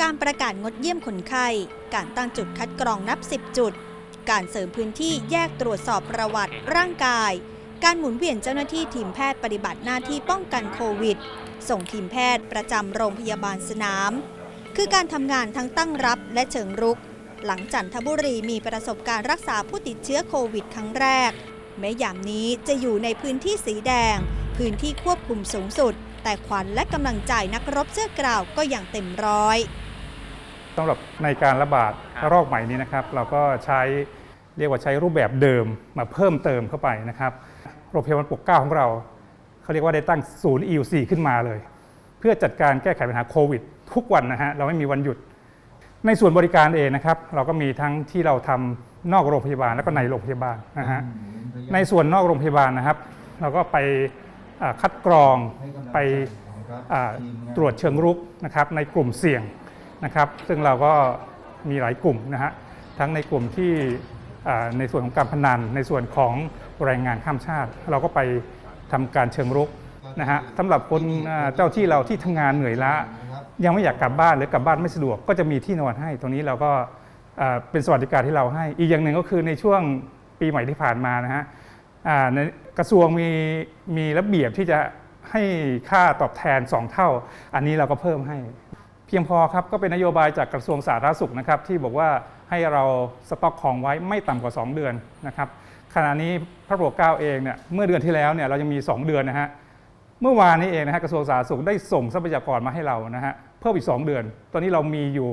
การประกาศงดเยี่ยมคนไข้ การตั้งจุดคัดกรองนับ 10 จุด การเสริมพื้นที่แยกตรวจสอบประวัติร่างกาย การหมุนเวียนเจ้าหน้าที่ทีมแพทย์ปฏิบัติหน้าที่ป้องกันโควิด ส่งทีมแพทย์ประจำโรงพยาบาลสนาม คือการทำงานทั้งตั้งรับและเชิงรุก หลังจันทบุรีมีประสบการณ์รักษาผู้ติดเชื้อโควิดครั้งแรก แม้ยามนี้จะอยู่ในพื้นที่สีแดง พื้นที่ควบคุมสูงสุดแต่ขวัญและกำลังใจนักรบเสื้อกราวก็ยังเต็มร้อย สำหรับในการระบาดระลอกใหม่นี้นะครับ เราก็ใช้เรียกว่าใช้รูปแบบเดิมมาเพิ่มเติมเข้าไปนะครับโรงพยาบาลปกเกล้าของเราเขาเรียกว่าได้ตั้งศูนย์ EUC ขึ้นมาเลย เพื่อจัดการแก้ไขปัญหาโควิด ทุกวันนะฮะเราไม่มีวันหยุด ในส่วนบริการเองนะครับ เราก็มีทั้งที่เราทำนอกโรงพยาบาลแล้วก็ในโรงพยาบาลนะฮะในส่วนนอกโรงพยาบาลนะครับ เราก็ไปอ่าคัดกรองไปอ่าตรวจเชิงรุกนะครับในกลุ่มเสี่ยง นะครับ ซึ่งเราก็มีหลายกลุ่มนะฮะทั้งในกลุ่มที่ในส่วนของการพนัน ในส่วนของแรงงานข้ามชาติ เราก็ไปทำการเชิงรุกนะฮะสำหรับคนเจ้าที่เราที่ทำงานเหนื่อยล้ายังไม่อยากกลับบ้านหรือกลับบ้านไม่สะดวกก็จะมีที่นอนให้ ตรงนี้เราก็เป็นสวัสดิการที่เราให้ อีกอย่างหนึ่งก็คือในช่วงปีใหม่ที่ผ่านมานะฮะกระทรวงมีมีระเบียบที่จะให้ค่าตอบแทน 2 เท่า อันนี้เราก็เพิ่มให้ พียงพอครับก็เป็นนโยบายจากกระทรวงสาธารณสุขนะครับที่บอกว่าให้เราสต็อกของไว้ไม่ต่ำกว่า 2 เดือนนะครับขณะนี้พระโปรดเกล้าเองเนี่ยเมื่อเดือนที่แล้วเนี่ยเรายังมี 2 เดือนนะฮะเมื่อวานนี้เองนะฮะกระทรวงสาธารณสุขได้ส่งทรัพยากรมาให้เรานะฮะเพิ่มอีก 2 เดือน ตอนนี้เรามีอยู่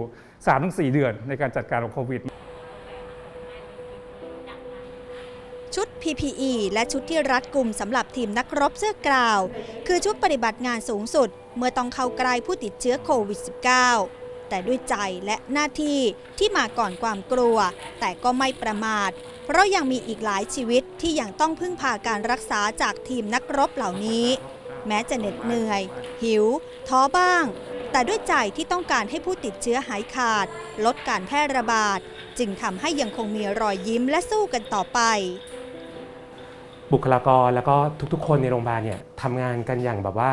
3-4 เดือนในการจัดการกับโควิดชุด PPE และชุดที่รัดกลุ่มสำหรับทีมนักรบเสื้อกราว คือชุดปฏิบัติงานสูงสุด เมื่อต้องเข้าใกล้ผู้ติดเชื้อโควิด -19 แต่ด้วยใจและหน้าที่ที่มาก่อนความกลัว แต่ก็ไม่ประมาท เพราะยังมีอีกหลายชีวิตที่ยังต้องพึ่งพาการรักษาจากทีมนักรบเหล่านี้ แม้จะเหน็ดเหนื่อย หิว ท้อบ้าง แต่ด้วยใจที่ต้องการให้ผู้ติดเชื้อหายขาด ลดการแพร่ระบาด จึงทำให้ยังคงมีรอยยิ้มและสู้กันต่อไปบุคลากรแล้วก็ทุกๆ คนในโรงพยาบาลเนี่ยทำงานกันอย่างแบบว่า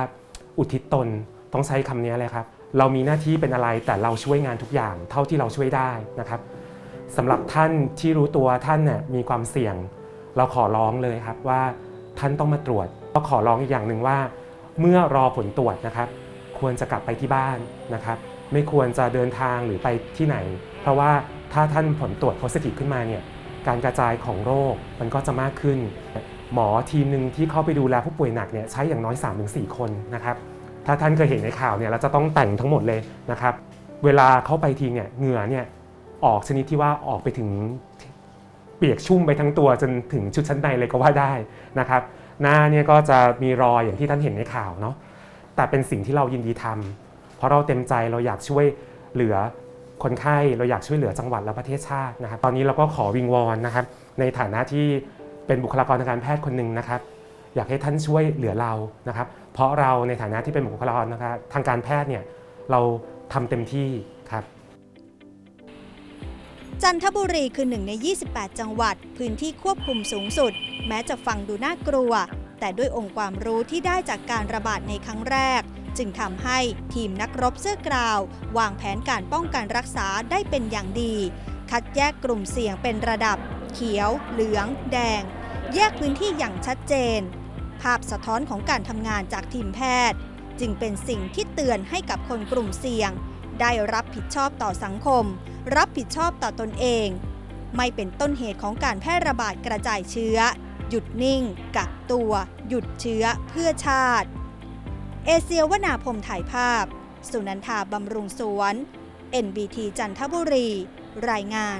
อุทิศตนต้องใช้คำนี้เลยครับ เรามีหน้าที่เป็นอะไรแต่เราช่วยงานทุกอย่าง เท่าที่เราช่วยได้นะครับสำหรับท่านที่รู้ตัวท่านเนี่ยมีความเสี่ยง เราขอร้องเลยครับว่าท่านต้องมาตรวจก็ขอร้องอีกอย่างหนึ่งว่า เมื่อรอผลตรวจนะครับ ควรจะกลับไปที่บ้านนะครับ ไม่ควรจะเดินทางหรือไปที่ไหน เพราะว่าถ้าท่านผลตรวจ positive ขึ้นมาเนี่ยการกระจายของโรคมันก็จะมากขึ้น หมอทีมหนึ่งที่เข้าไปดูแลผู้ป่วยหนักเนี่ยใช้อย่างน้อย 3-4 คนนะครับถ้าท่านเคยเห็นในข่าวเนี่ยเราจะต้องแต่งทั้งหมดเลยนะครับเวลาเข้าไปทีเนี่ยเหงื่อเนี่ยออกชนิดที่ว่าออกไปถึงเปียกชุ่มไปทั้งตัวจนถึงชุดชั้นในเลยก็ว่าได้นะครับหน้าเนี่ยก็จะมีรอยอย่างที่ท่านเห็นในข่าวเนาะแต่เป็นสิ่งที่เรายินดีทำเพราะเราเต็มใจเราอยากช่วยเหลือคนไข้เราอยากช่วยเหลือจังหวัดและประเทศชาตินะครับ ตอนนี้เราก็ขอวิงวอนนะครับ ในฐานะที่ เป็นบุคลากรทางการแพทย์คนหนึ่งนะครับ อยากให้ท่านช่วยเหลือเรานะครับ เพราะเราในฐานะที่เป็นบุคลากรนะครับทางการแพทย์เนี่ยเราทำเต็มที่ครับ จันทบุรีคือหนึ่งใน 28 จังหวัด พื้นที่ควบคุมสูงสุด แม้จะฟังดูน่ากลัว แต่ด้วยองค์ความรู้ที่ได้จากการระบาดในครั้งแรกจึงทำให้ทีมนักรบเสื้อกราว วางแผนการป้องกันรักษาได้เป็นอย่างดี คัดแยกกลุ่มเสี่ยงเป็นระดับ เขียว เหลือง แดง แยกพื้นที่อย่างชัดเจน ภาพสะท้อนของการทำงานจากทีมแพทย์ จึงเป็นสิ่งที่เตือนให้กับคนกลุ่มเสี่ยง ได้รับผิดชอบต่อสังคม รับผิดชอบต่อตนเอง ไม่เป็นต้นเหตุของการแพร่ระบาดกระจายเชื้อ หยุดนิ่ง กักตัว หยุดเชื้อเพื่อชาติ เอเชียวนาพมถ่ายภาพ สุนันทาบำรุงสวน NBT จันทบุรี รายงาน